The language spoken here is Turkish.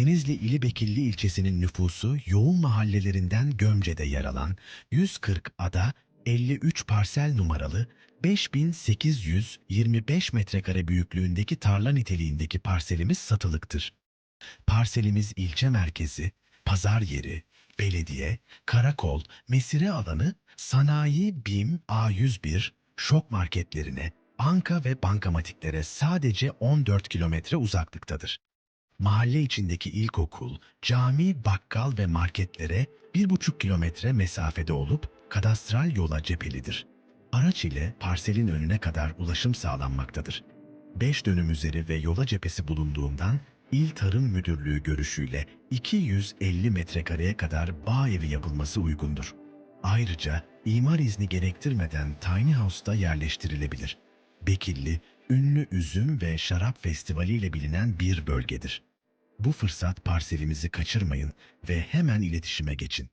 Denizli ili Bekilli ilçesinin nüfusu yoğun mahallelerinden Gömce'de yer alan 140 ada 53 parsel numaralı 5825 metrekare büyüklüğündeki tarla niteliğindeki parselimiz satılıktır. Parselimiz ilçe merkezi, pazar yeri, belediye, karakol, mesire alanı, sanayi, BİM, A101, şok marketlerine, banka ve bankamatiklere sadece 14 kilometre uzaklıktadır. Mahalle içindeki ilkokul, cami, bakkal ve marketlere 1,5 kilometre mesafede olup kadastral yola cephelidir. Araç ile parselin önüne kadar ulaşım sağlanmaktadır. 5 dönüm üzeri ve yola cephesi bulunduğundan İl Tarım Müdürlüğü görüşüyle 250 metrekareye kadar bağ evi yapılması uygundur. Ayrıca imar izni gerektirmeden tiny house'da yerleştirilebilir. Bekilli, ünlü üzüm ve şarap festivali ile bilinen bir bölgedir. Bu fırsat parselimizi kaçırmayın ve hemen iletişime geçin.